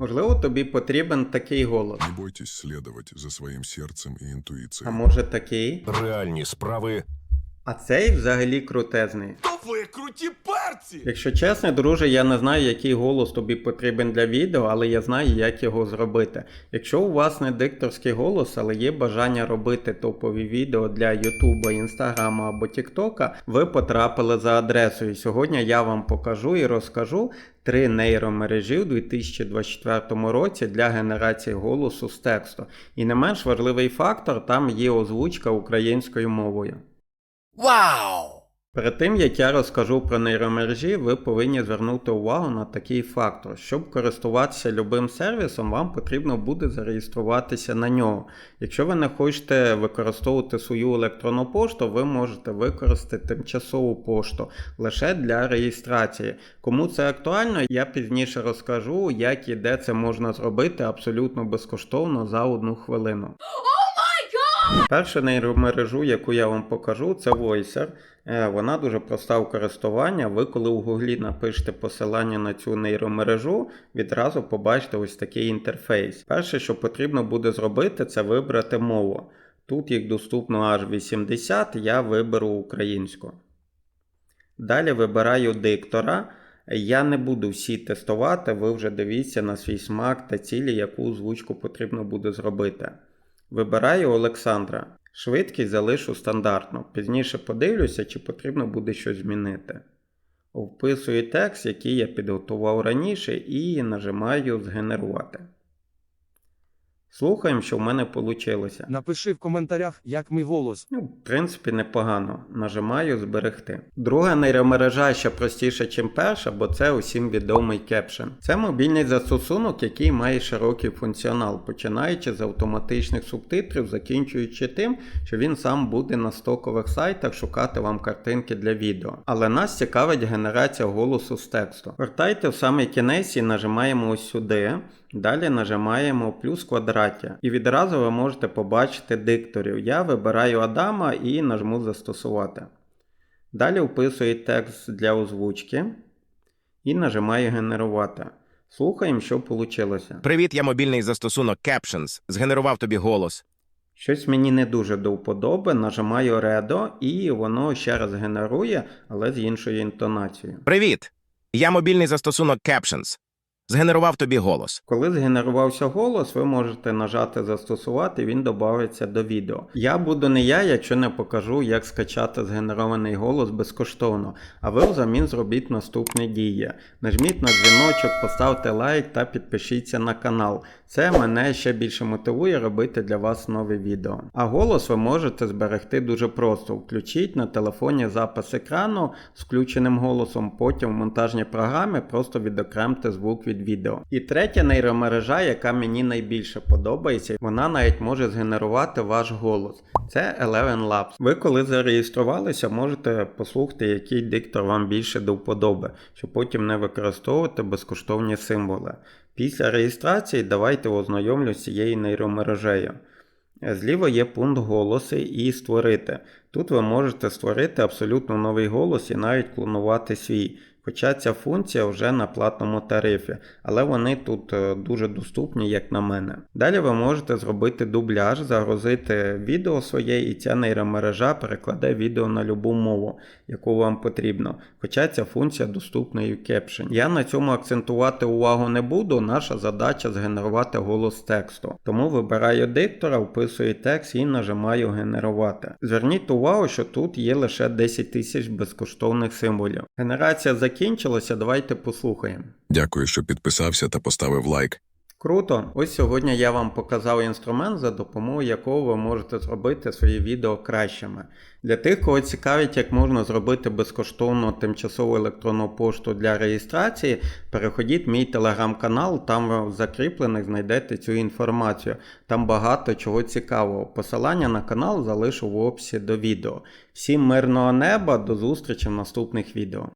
Можливо, тобі потрібен такий голос. Не бойтесь слідувати за своїм серцем і інтуїцією. А може такий? Реальні справи А цей взагалі крутезний. То ви круті перці! Якщо чесно, друже, я не знаю, який голос тобі потрібен для відео, але я знаю, як його зробити. Якщо у вас не дикторський голос, але є бажання робити топові відео для Ютуба, Інстаграма або Тіктока, ви потрапили за адресою. Сьогодні я вам покажу і розкажу три нейромережі у 2024 році для генерації голосу з тексту. І не менш важливий фактор, там є озвучка українською мовою. Вау! Перед тим як я розкажу про нейромережі, ви повинні звернути увагу на такий фактор. Щоб користуватися любим сервісом, вам потрібно буде зареєструватися на нього. Якщо ви не хочете використовувати свою електронну пошту, ви можете використати тимчасову пошту лише для реєстрації. Кому це актуально, я пізніше розкажу, як і де це можна зробити абсолютно безкоштовно за одну хвилину. Першу нейромережу, яку я вам покажу, це Voicer. Е, Вона дуже проста в користуванні. Ви, коли у Гуглі напишете посилання на цю нейромережу, відразу побачите ось такий інтерфейс. Перше, що потрібно буде зробити, це вибрати мову. Тут їх доступно аж 80, я виберу українську. Далі вибираю диктора. Я не буду всі тестувати, ви вже дивіться на свій смак та цілі, яку озвучку потрібно буде зробити. Вибираю Олександра. Швидкість залишу стандартно. Пізніше подивлюся, чи потрібно буде щось змінити. Вписую текст, який я підготував раніше, і нажимаю Згенерувати. Слухаємо, що в мене вийшло. Напиши в коментарях, як мій голос. Ну, в принципі, непогано. Нажимаю зберегти. Друга нейромережа ще простіша, ніж перша, бо це усім відомий Caption. Це мобільний застосунок, який має широкий функціонал, починаючи з автоматичних субтитрів, закінчуючи тим, що він сам буде на стокових сайтах шукати вам картинки для відео. Але нас цікавить генерація голосу з тексту. Вертайте в самий кінець і нажимаємо ось сюди. Далі нажимаємо плюс в квадраті. І відразу ви можете побачити дикторів. Я вибираю Адама і нажму застосувати. Далі вписую текст для озвучки і нажимаю генерувати. Слухаємо, що вийшло. Привіт, я мобільний застосунок Captions. Згенерував тобі голос. Щось мені не дуже до вподоби, нажимаю Redo і воно ще раз генерує, але з іншою інтонацією. Привіт! Я мобільний застосунок Captions. Згенерував тобі голос. Коли згенерувався голос, ви можете нажати застосувати, він додається до відео. Я буду не я, якщо не покажу, як скачати згенерований голос безкоштовно. А ви взамін зробіть наступні дії. Нажміть на дзвіночок, поставте лайк та підпишіться на канал. Це мене ще більше мотивує робити для вас нові відео. А голос ви можете зберегти дуже просто. Включіть на телефоні запис екрану з включеним голосом, потім в монтажній програмі просто відокремте звук від відео. І третя нейромережа, яка мені найбільше подобається, вона навіть може згенерувати ваш голос. Це Eleven Labs. Ви коли зареєструвалися, можете послухати, який диктор вам більше до вподоби, щоб потім не використовувати безкоштовні символи. Після реєстрації давайте ознайомлю з цією нейромережею. Зліва є пункт голоси і створити. Тут ви можете створити абсолютно новий голос і навіть клонувати свій. Хоча ця функція вже на платному тарифі, але вони тут е, дуже доступні, як на мене. Далі ви можете зробити дубляж, загрузити відео своє, і ця нейромережа перекладе відео на любу мову, яку вам потрібно. Хоча ця функція доступна і в Caption. Я на цьому акцентувати увагу не буду. Наша задача згенерувати голос тексту. Тому вибираю диктора, вписую текст і нажимаю генерувати. Зверніть увагу, що тут є лише 10 тисяч безкоштовних символів. Генерація закінчилася, давайте послухаємо. Дякую, що підписався та поставив лайк. Круто! Ось сьогодні я вам показав інструмент, за допомогою якого ви можете зробити свої відео кращими. Для тих, кого цікавить, як можна зробити безкоштовну тимчасову електронну пошту для реєстрації, переходіть в мій телеграм-канал, там ви в закріплених знайдете цю інформацію. Там багато чого цікавого. Посилання на канал залишу в описі до відео. Всім мирного неба, до зустрічі в наступних відео.